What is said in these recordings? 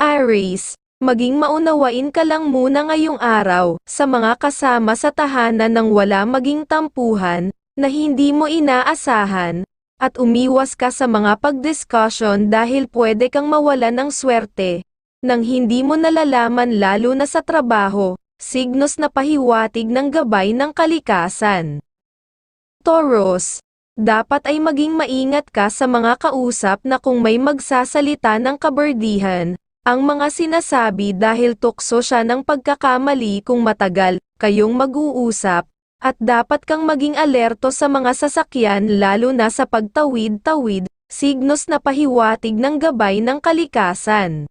Aries, maging maunawain ka lang muna ngayong araw, sa mga kasama sa tahanan nang wala maging tampuhan, na hindi mo inaasahan, at umiwas ka sa mga pagdiskusyon dahil pwede kang mawala ng swerte, nang hindi mo nalalaman lalo na sa trabaho, signos na pahiwatig ng gabay ng kalikasan. Taurus, dapat ay maging maingat ka sa mga kausap na kung may magsasalita ng kaberdihan, ang mga sinasabi dahil tukso siya ng pagkakamali kung matagal kayong mag-uusap, at dapat kang maging alerto sa mga sasakyan lalo na sa pagtawid-tawid, signos na pahiwatig ng gabay ng kalikasan.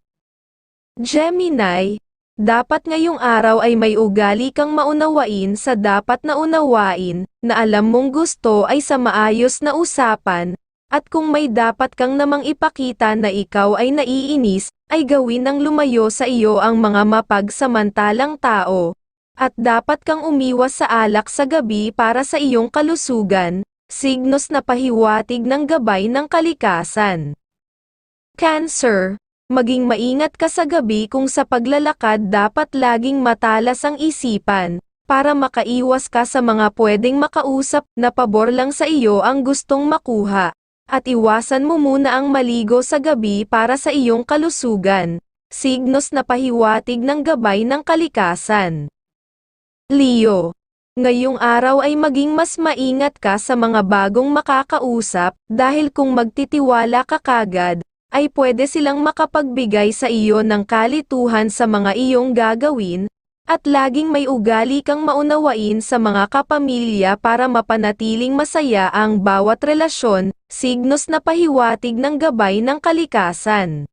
Gemini, dapat ngayong araw ay may ugali kang maunawain sa dapat na unawain, na alam mong gusto ay sa maayos na usapan, at kung may dapat kang namang ipakita na ikaw ay naiinis, ay gawin ng lumayo sa iyo ang mga mapagsamantalang tao, at dapat kang umiwas sa alak sa gabi para sa iyong kalusugan, signos na pahiwatig ng gabay ng kalikasan. Cancer, maging maingat ka sa gabi kung sa paglalakad dapat laging matalas ang isipan, para makaiwas ka sa mga pwedeng makausap na pabor lang sa iyo ang gustong makuha, at iwasan mo muna ang maligo sa gabi para sa iyong kalusugan, signos na pahiwatig ng gabay ng kalikasan. Leo, ngayong araw ay maging mas maingat ka sa mga bagong makakausap, dahil kung magtitiwala ka kagad, ay pwede silang makapagbigay sa iyo ng kalituhan sa mga iyong gagawin, at laging may ugali kang maunawain sa mga kapamilya para mapanatiling masaya ang bawat relasyon, signos na pahiwatig ng gabay ng kalikasan.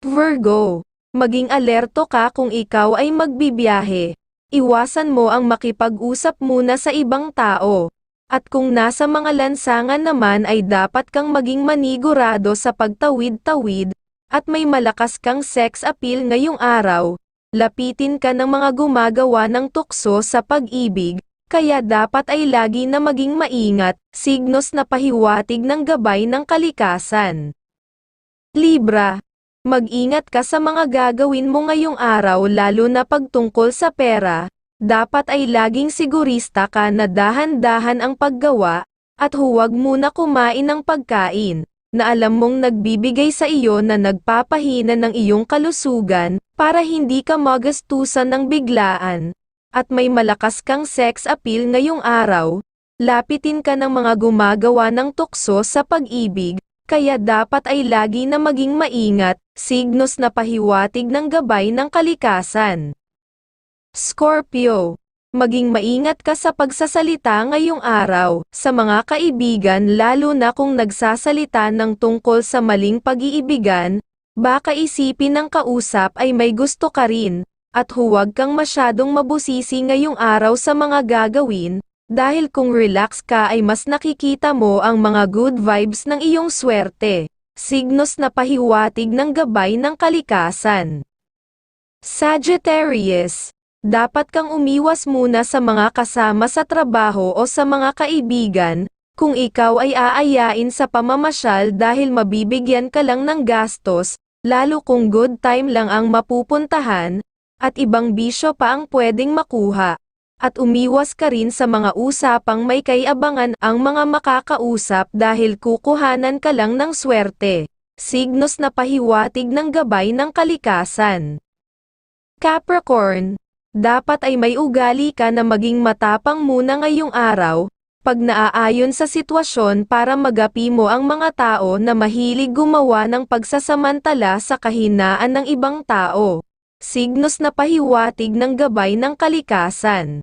Virgo, maging alerto ka kung ikaw ay magbibiyahe. Iwasan mo ang makipag-usap muna sa ibang tao. At kung nasa mga lansangan naman ay dapat kang maging manigurado sa pagtawid-tawid, at may malakas kang sex appeal ngayong araw, lapitin ka ng mga gumagawa ng tukso sa pag-ibig, kaya dapat ay lagi na maging maingat, signos na pahiwatig ng gabay ng kalikasan. Libra, mag-ingat ka sa mga gagawin mo ngayong araw lalo na pagtungkol sa pera, dapat ay laging sigurista ka na dahan-dahan ang paggawa, at huwag muna kumain ng pagkain, na alam mong nagbibigay sa iyo na nagpapahina ng iyong kalusugan, para hindi ka magastusan ng biglaan, at may malakas kang sex appeal ngayong araw, lapitin ka ng mga gumagawa ng tukso sa pag-ibig, kaya dapat ay lagi na maging maingat, signos na pahiwatig ng gabay ng kalikasan. Scorpio, maging maingat ka sa pagsasalita ngayong araw, sa mga kaibigan lalo na kung nagsasalita ng tungkol sa maling pag-iibigan, baka isipin ng kausap ay may gusto ka rin, at huwag kang masyadong mabusisi ngayong araw sa mga gagawin, dahil kung relax ka ay mas nakikita mo ang mga good vibes ng iyong swerte, signos na pahiwatig ng gabay ng kalikasan. Sagittarius, dapat kang umiwas muna sa mga kasama sa trabaho o sa mga kaibigan, kung ikaw ay aayain sa pamamasyal dahil mabibigyan ka lang ng gastos, lalo kung good time lang ang mapupuntahan, at ibang bisyo pa ang pwedeng makuha. At umiwas ka rin sa mga usapang may kayabangan ang mga makakausap dahil kukuhanan ka lang ng swerte. Signos na pahiwatig ng gabay ng kalikasan. Capricorn, dapat ay may ugali ka na maging matapang muna ngayong araw, pag naaayon sa sitwasyon para magapi mo ang mga tao na mahilig gumawa ng pagsasamantala sa kahinaan ng ibang tao. Signos na pahiwatig ng gabay ng kalikasan.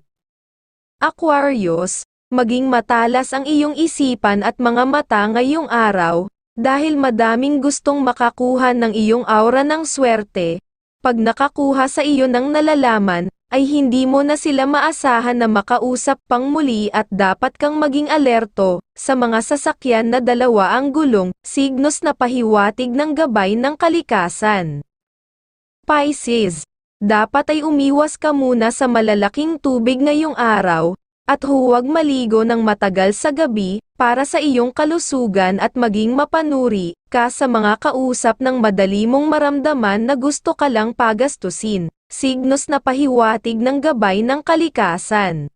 Aquarius, maging matalas ang iyong isipan at mga mata ngayong araw, dahil madaming gustong makakuha ng iyong aura ng swerte, pag nakakuha sa iyo ng nalalaman, ay hindi mo na sila maasahan na makausap pang muli at dapat kang maging alerto, sa mga sasakyan na dalawa ang gulong, signos na pahiwatig ng gabay ng kalikasan. Pisces, dapat ay umiwas ka muna sa malalaking tubig ngayong araw, At huwag maligo ng matagal sa gabi, para sa iyong kalusugan at maging mapanuri ka sa mga kausap ng madali mong maramdaman na gusto ka lang pagastusin. Signos na pahiwatig ng gabay ng kalikasan.